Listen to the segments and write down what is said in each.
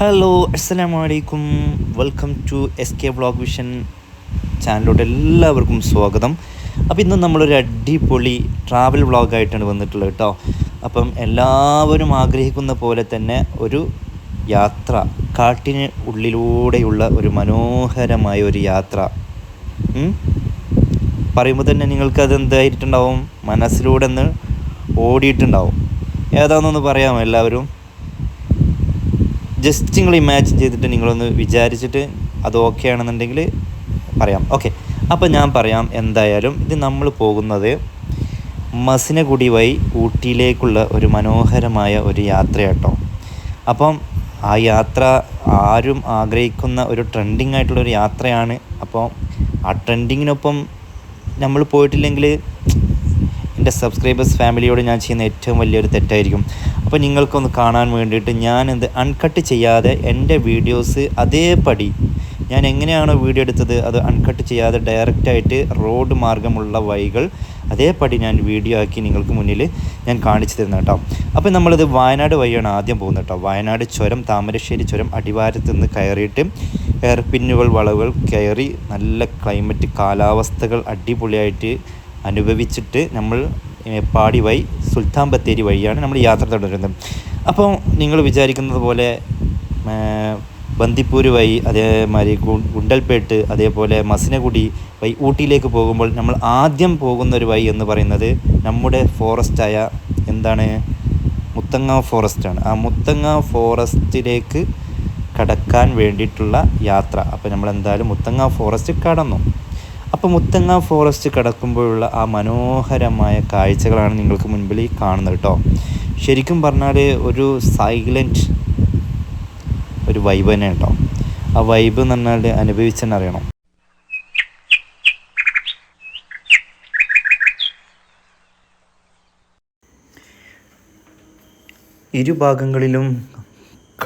Hello അസ്സലാമു അലൈക്കും welcome to S K vlog vision ചാനലിലോട്ട് എല്ലാവർക്കും സ്വാഗതം. അപ്പോൾ ഇന്ന് നമ്മളൊരു അടിപൊളി ട്രാവൽ വ്ളോഗായിട്ടാണ് വന്നിട്ടുള്ളത് കേട്ടോ അപ്പം എല്ലാവരും ആഗ്രഹിക്കുന്ന പോലെ തന്നെ ഒരു യാത്ര കാട്ടിന് ഉള്ളിലൂടെയുള്ള ഒരു മനോഹരമായ ഒരു യാത്ര? പറയുമ്പോൾ തന്നെ നിങ്ങൾക്കത് എന്തായിട്ടുണ്ടാവും? മനസ്സിലൂടെ ഒന്ന് ഓടിയിട്ടുണ്ടാവും. ഏതാണെന്നൊന്ന് പറയാമോ എല്ലാവരും? ജസ്റ്റ് നിങ്ങൾ ഇമാജിൻ ചെയ്തിട്ട് നിങ്ങളൊന്ന് വിചാരിച്ചിട്ട് അത് ഓക്കെ ആണെന്നുണ്ടെങ്കിൽ പറയാം. ഓക്കെ അപ്പോൾ ഞാൻ പറയാം എന്തായാലും ഇത് നമ്മൾ പോകുന്നത് കൂടി വഴി ഊട്ടിയിലേക്കുള്ള ഒരു മനോഹരമായ ഒരു യാത്രയാട്ടോ. അപ്പം ആ യാത്ര ആരും ആഗ്രഹിക്കുന്ന ഒരു ട്രെൻഡിങ് ആയിട്ടുള്ള ഒരു യാത്രയാണ്. അപ്പോൾ ആ ട്രെൻഡിങ്ങിനൊപ്പം നമ്മൾ പോയിട്ടില്ലെങ്കിൽ എന്റെ സബ്സ്ക്രൈബേഴ്സ് ഫാമിലിയോട് ഞാൻ ചെയ്യുന്ന ഏറ്റവും വലിയൊരു തെറ്റായിരിക്കും. അപ്പോൾ നിങ്ങൾക്കൊന്ന് കാണാൻ വേണ്ടിയിട്ട് ഞാൻ എന്ത് അൺകട്ട് ചെയ്യാതെ എന്റെ വീഡിയോസ് അതേപടി ഞാൻ എങ്ങനെയാണ് വീഡിയോ എടുത്തത് അത് അൺകട്ട് ചെയ്യാതെ ഡയറക്റ്റായിട്ട് റോഡ് മാർഗമുള്ള വഴികൾ അതേപടി ഞാൻ വീഡിയോ ആക്കി നിങ്ങൾക്ക് മുന്നിൽ ഞാൻ കാണിച്ചു തരുന്നത് കേട്ടോ അപ്പോൾ നമ്മളിത് വയനാട് വഴിയാണ് ആദ്യം പോകുന്നത് കേട്ടോ വയനാട് ചുരം താമരശ്ശേരി ചുരം അടിവാരത്ത് നിന്ന് കയറിയിട്ട് എയർപിന്നുകൾ വളവുകൾ കയറി നല്ല ക്ലൈമറ്റ് കാലാവസ്ഥകൾ അടിപൊളിയായിട്ട് അനുഭവിച്ചിട്ട് നമ്മൾ പാടി വഴി സുൽത്താൻ ബത്തേരി വഴിയാണ് നമ്മൾ യാത്ര തുടരുന്നത്. അപ്പോൾ നിങ്ങൾ വിചാരിക്കുന്നത് പോലെ ബന്ദിപ്പൂർ വഴി അതേമാതിരി ഗുണ്ടൽപേട്ട് അതേപോലെ മസിനഗുഡി വഴി ഊട്ടിയിലേക്ക് പോകുമ്പോൾ നമ്മൾ ആദ്യം പോകുന്ന ഒരു വഴി എന്ന് പറയുന്നത് നമ്മുടെ ഫോറസ്റ്റായ എന്താണ്? മുത്തങ്ങ ഫോറസ്റ്റാണ്. ആ മുത്തങ്ങ ഫോറസ്റ്റിലേക്ക് കടക്കാൻ വേണ്ടിയിട്ടുള്ള യാത്ര. അപ്പോൾ നമ്മൾ എന്തായാലും മുത്തങ്ങ ഫോറസ്റ്റ് കടന്നു. അപ്പോൾ മുത്തങ്ങ ഫോറസ്റ്റ് കടക്കുമ്പോഴുള്ള ആ മനോഹരമായ കാഴ്ചകളാണ് നിങ്ങൾക്ക് മുൻപിൽ ഈ കാണുന്നത് കേട്ടോ. ശരിക്കും പറഞ്ഞാൽ ഒരു സൈലന്റ് ഒരു വൈബ് തന്നെ കേട്ടോ. ആ വൈബ് എന്ന് പറഞ്ഞാൽ അനുഭവിച്ചെന്നെ അറിയണം. ഇരുഭാഗങ്ങളിലും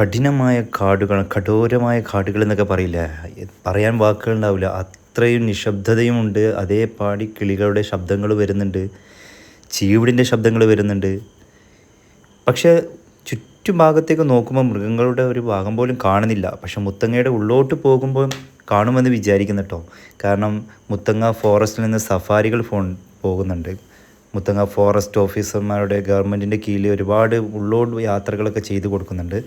കഠിനമായ കാടുകൾ കഠോരമായ കാടുകൾ എന്നൊക്കെ പറയില്ല? പറയാൻ വാക്കുകൾ ഉണ്ടാവില്ല. അത്രയും നിശബ്ദതയുമുണ്ട്. അതേ പാടി കിളികളുടെ ശബ്ദങ്ങൾ വരുന്നുണ്ട്. ചീവിടിന്റെ ശബ്ദങ്ങൾ വരുന്നുണ്ട്. പക്ഷേ ചുറ്റുഭാഗത്തേക്ക് നോക്കുമ്പോൾ മൃഗങ്ങളുടെ ഒരു ഭാഗം പോലും കാണുന്നില്ല. പക്ഷെ മുത്തങ്ങയുടെ ഉള്ളോട്ട് പോകുമ്പോൾ കാണുമെന്ന് വിചാരിക്കുന്നു കേട്ടോ. കാരണം മുത്തങ്ങ ഫോറസ്റ്റിൽ നിന്ന് സഫാരികൾ ഫോൺ പോകുന്നുണ്ട്. മുത്തങ്ങ ഫോറസ്റ്റ് ഓഫീസർമാരുടെ ഗവൺമെന്റിന്റെ കീഴിൽ ഒരുപാട് ഉള്ളോട് യാത്രകളൊക്കെ ചെയ്തു കൊടുക്കുന്നുണ്ട്.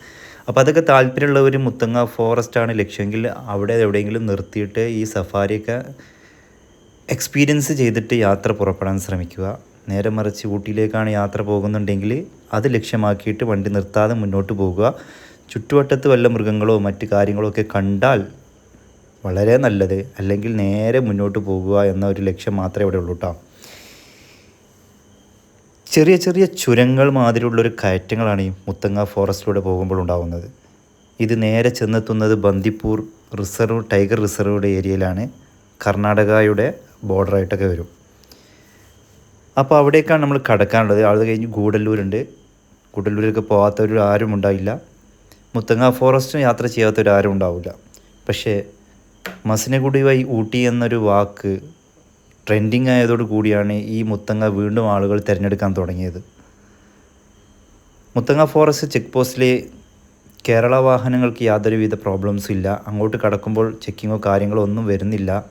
അപ്പോൾ അതൊക്കെ താല്പര്യമുള്ളവർ മുത്തങ്ങ ഫോറസ്റ്റാണ് ലക്ഷ്യമെങ്കിൽ അവിടെ എവിടെയെങ്കിലും നിർത്തിയിട്ട് ഈ സഫാരിയൊക്കെ എക്സ്പീരിയൻസ് ചെയ്തിട്ട് യാത്ര പുറപ്പെടാൻ ശ്രമിക്കുക. നേരെ മറിച്ച് ഊട്ടിയിലേക്കാണ് യാത്ര പോകുന്നുണ്ടെങ്കിൽ അത് ലക്ഷ്യമാക്കിയിട്ട് വണ്ടി നിർത്താതെ മുന്നോട്ട് പോകുക. ചുറ്റുവട്ടത്ത് വല്ല മൃഗങ്ങളോ മറ്റു കാര്യങ്ങളോ ഒക്കെ കണ്ടാൽ വളരെ നല്ലത്. അല്ലെങ്കിൽ നേരെ മുന്നോട്ട് പോകുക എന്ന ഒരു ലക്ഷ്യം മാത്രമേ ഇവിടെ ഉള്ളൂ കേട്ടോ ചെറിയ ചെറിയ ചുരങ്ങൾ മാതിരിയുള്ളൊരു കയറ്റങ്ങളാണ് ഈ മുത്തങ്ങ ഫോറസ്റ്റിലൂടെ പോകുമ്പോൾ ഉണ്ടാകുന്നത് ഇത് നേരെ ചെന്നെത്തുന്നത് ബന്ദിപ്പൂർ റിസർവ് ടൈഗർ റിസർവുടെ ഏരിയയിലാണ്. കർണാടകയുടെ ബോർഡറായിട്ടൊക്കെ വരും. അപ്പോൾ അവിടേക്കാണ് നമ്മൾ കടക്കാനുള്ളത്. അത് കഴിഞ്ഞ് ഗൂഡല്ലൂരുണ്ട്. ഗൂഡല്ലൂരൊക്കെ പോകാത്തവർ ആരും ഉണ്ടാവില്ല. മുത്തങ്ങ ഫോറസ്റ്റും യാത്ര ചെയ്യാത്തവരാരും ഉണ്ടാവില്ല. പക്ഷേ മസിനഗുഡി വഴി ഊട്ടി എന്നൊരു വാക്ക് ട്രെൻഡിങ് ആയതോടു കൂടിയാണ് ഈ മുത്തങ്ങ വീണ്ടും ആളുകൾ തിരഞ്ഞെടുക്കാൻ തുടങ്ങിയത്. മുത്തങ്ങ ഫോറസ്റ്റ് ചെക്ക് പോസ്റ്റിൽ കേരള വാഹനങ്ങൾക്ക് യാതൊരുവിധ പ്രോബ്ലംസും ഇല്ല. അങ്ങോട്ട് കടക്കുമ്പോൾ ചെക്കിങ്ങോ കാര്യങ്ങളോ ഒന്നും വരുന്നില്ല.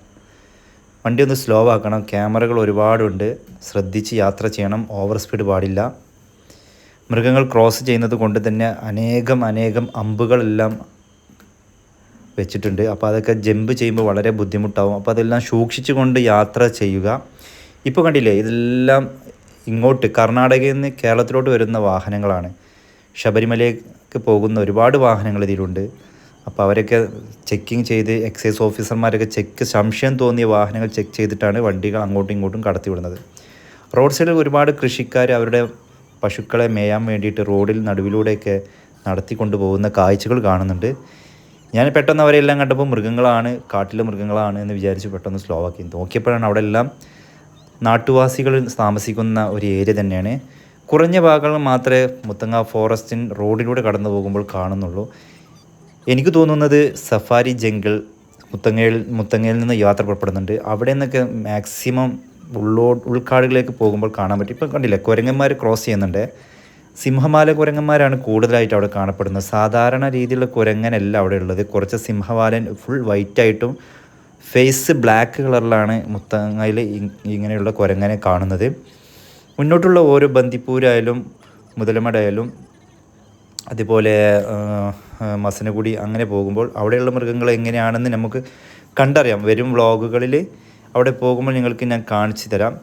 വണ്ടി ഒന്ന് സ്ലോ ആക്കണം. ക്യാമറകൾ ഒരുപാടുണ്ട്. ശ്രദ്ധിച്ച് യാത്ര ചെയ്യണം. ഓവർ സ്പീഡ് പാടില്ല. മൃഗങ്ങൾ ക്രോസ് ചെയ്യുന്നത് കൊണ്ട് തന്നെ അനേകം അനേകം അമ്പുകളെല്ലാം വെച്ചിട്ടുണ്ട്. അപ്പോൾ അതൊക്കെ ജമ്പ് ചെയ്യുമ്പോൾ വളരെ ബുദ്ധിമുട്ടാവും. അപ്പോൾ അതെല്ലാം സൂക്ഷിച്ചുകൊണ്ട് യാത്ര ചെയ്യുക. ഇപ്പോൾ കണ്ടില്ലേ ഇതെല്ലാം ഇങ്ങോട്ട് കർണാടകയിൽ നിന്ന് കേരളത്തിലോട്ട് വരുന്ന വാഹനങ്ങളാണ്. ശബരിമലയ്ക്ക് പോകുന്ന ഒരുപാട് വാഹനങ്ങൾ ഇതിലുണ്ട്. അപ്പോൾ അവരൊക്കെ ചെക്കിങ് ചെയ്ത് എക്സൈസ് ഓഫീസർമാരൊക്കെ ചെക്ക് സംശയം തോന്നിയ വാഹനങ്ങൾ ചെക്ക് ചെയ്തിട്ടാണ് വണ്ടികൾ അങ്ങോട്ടും ഇങ്ങോട്ടും കടത്തിവിടുന്നത് റോഡ് സൈഡിൽ ഒരുപാട് കൃഷിക്കാർ അവരുടെ പശുക്കളെ മേയാൻ വേണ്ടിയിട്ട് റോഡിൽ നടുവിലൂടെയൊക്കെ നടത്തിക്കൊണ്ടു പോകുന്ന കാഴ്ചകൾ കാണുന്നുണ്ട്. ഞാൻ പെട്ടെന്ന് അവരെല്ലാം കണ്ടപ്പോൾ മൃഗങ്ങളാണ് കാട്ടിലെ മൃഗങ്ങളാണ് എന്ന് വിചാരിച്ച് പെട്ടെന്ന് സ്ലോ ആക്കി നോക്കിയപ്പോഴാണ് അവിടെ എല്ലാം നാട്ടുവാസികൾ താമസിക്കുന്ന ഒരു ഏരിയ തന്നെയാണ്. കുറഞ്ഞ ഭാഗങ്ങൾ മാത്രമേ മുത്തങ്ങ ഫോറസ്റ്റിൻ റോഡിലൂടെ കടന്നു പോകുമ്പോൾ കാണുന്നുള്ളൂ. എനിക്ക് തോന്നുന്നത് സഫാരി ജംഗിൾ മുത്തങ്ങയിൽ മുത്തങ്ങയിൽ നിന്ന് യാത്ര പുറപ്പെടുന്നുണ്ട്. അവിടെ നിന്നൊക്കെ മാക്സിമം ഉള്ളോ ഉൾക്കാടുകളിലേക്ക് പോകുമ്പോൾ കാണാൻ പറ്റും. ഇപ്പം കണ്ടില്ല കുരങ്ങന്മാർ ക്രോസ് ചെയ്യുന്നുണ്ട്. സിംഹമാല കുരങ്ങന്മാരാണ് കൂടുതലായിട്ട് അവിടെ കാണപ്പെടുന്നത്. സാധാരണ രീതിയിലുള്ള കുരങ്ങനല്ല അവിടെ ഉള്ളത്. കുറച്ച് സിംഹവാലൻ ഫുൾ വൈറ്റ് ആയിട്ടും ഫേസ് ബ്ലാക്ക് കളറിലാണ് മുത്തങ്ങയിൽ ഇങ്ങനെയുള്ള കുരങ്ങനെ കാണുന്നത്. മുന്നോട്ടുള്ള ഓരോ ബന്ദിപ്പൂരായാലും മുതലമടയാലും അതുപോലെ മസനഗുടി അങ്ങനെ പോകുമ്പോൾ അവിടെയുള്ള മൃഗങ്ങൾ എങ്ങനെയാണെന്ന് നമുക്ക് കണ്ടറിയാം. വരും വ്ളോഗുകളിൽ അവിടെ പോകുമ്പോൾ നിങ്ങൾക്ക് ഞാൻ കാണിച്ചു തരാം.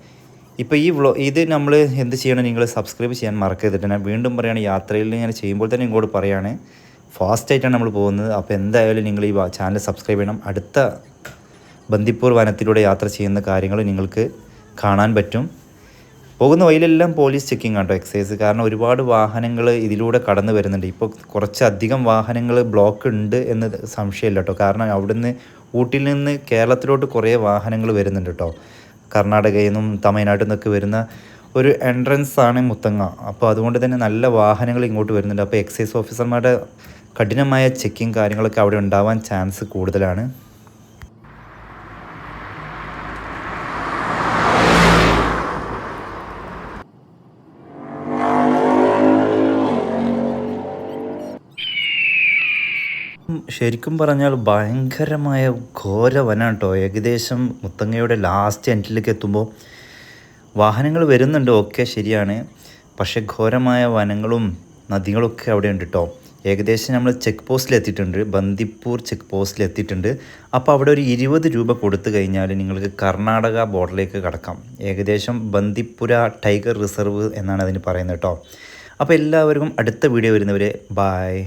ഇപ്പോൾ ഈ വ്ളോ ഇത് നമ്മൾ എന്ത് ചെയ്യണം? നിങ്ങൾ സബ്സ്ക്രൈബ് ചെയ്യാൻ മറക്കരുത് ഞാൻ വീണ്ടും പറയുകയാണ് യാത്രയിൽ ഞാൻ ചെയ്യുമ്പോൾ തന്നെ ഇങ്ങോട്ട് പറയുകയാണ് ഫാസ്റ്റായിട്ടാണ് നമ്മൾ പോകുന്നത്. അപ്പോൾ എന്തായാലും നിങ്ങൾ ഈ ചാനൽ സബ്സ്ക്രൈബ് ചെയ്യണം. അടുത്ത ബന്ദിപ്പൂർ വനത്തിലൂടെ യാത്ര ചെയ്യുന്ന കാര്യങ്ങൾ നിങ്ങൾക്ക് കാണാൻ പറ്റും. പോകുന്ന വഴിയിലെല്ലാം പോലീസ് ചെക്കിങ് കേട്ടോ എക്സൈസ് കാരണം ഒരുപാട് വാഹനങ്ങൾ ഇതിലൂടെ കടന്നു വരുന്നുണ്ട്. ഇപ്പോൾ കുറച്ചധികം വാഹനങ്ങൾ ബ്ലോക്ക് ഉണ്ട് എന്ന് സംശയമില്ല കേട്ടോ. കാരണം അവിടുന്ന് ഊട്ടിയിൽ നിന്ന് കേരളത്തിലോട്ട് കുറേ വാഹനങ്ങൾ വരുന്നുണ്ട് കേട്ടോ. കർണാടകയിൽ നിന്നും തമിഴ്നാട്ടിൽ നിന്നൊക്കെ വരുന്ന ഒരു എൻട്രൻസ് ആണ് മുത്തങ്ങ. അപ്പോൾ അതുകൊണ്ട് തന്നെ നല്ല വാഹനങ്ങൾ ഇങ്ങോട്ട് വരുന്നുണ്ട്. അപ്പോൾ എക്സൈസ് ഓഫീസർമാരുടെ കഠിനമായ ചെക്കിങ് കാര്യങ്ങളൊക്കെ അവിടെ ഉണ്ടാവാൻ ചാൻസ് കൂടുതലാണ്. ശരിക്കും പറഞ്ഞാൽ ഭയങ്കരമായ ഘോര വനാണ് കേട്ടോ ഏകദേശം മുത്തങ്ങയുടെ ലാസ്റ്റ് എൻഡിലേക്ക് എത്തുമ്പോൾ വാഹനങ്ങൾ വരുന്നുണ്ട്. ഓക്കെ ശരിയാണ്. പക്ഷേ ഘോരമായ വനങ്ങളും നദികളൊക്കെ അവിടെ ഉണ്ട് കേട്ടോ ഏകദേശം നമ്മൾ ചെക്ക് പോസ്റ്റിൽ എത്തിയിട്ടുണ്ട് ബന്ദിപ്പൂർ ചെക്ക് പോസ്റ്റിൽ എത്തിയിട്ടുണ്ട് അപ്പോൾ അവിടെ ഒരു ഇരുപത് രൂപ കൊടുത്തു കഴിഞ്ഞാൽ നിങ്ങൾക്ക് കർണാടക ബോർഡറിലേക്ക് കടക്കാം. ഏകദേശം ബന്ദിപ്പുര ടൈഗർ റിസർവ് എന്നാണ് അതിന് പറയുന്നത് കേട്ടോ അപ്പോൾ എല്ലാവർക്കും അടുത്ത വീഡിയോ വരുന്നവരെ ബായ്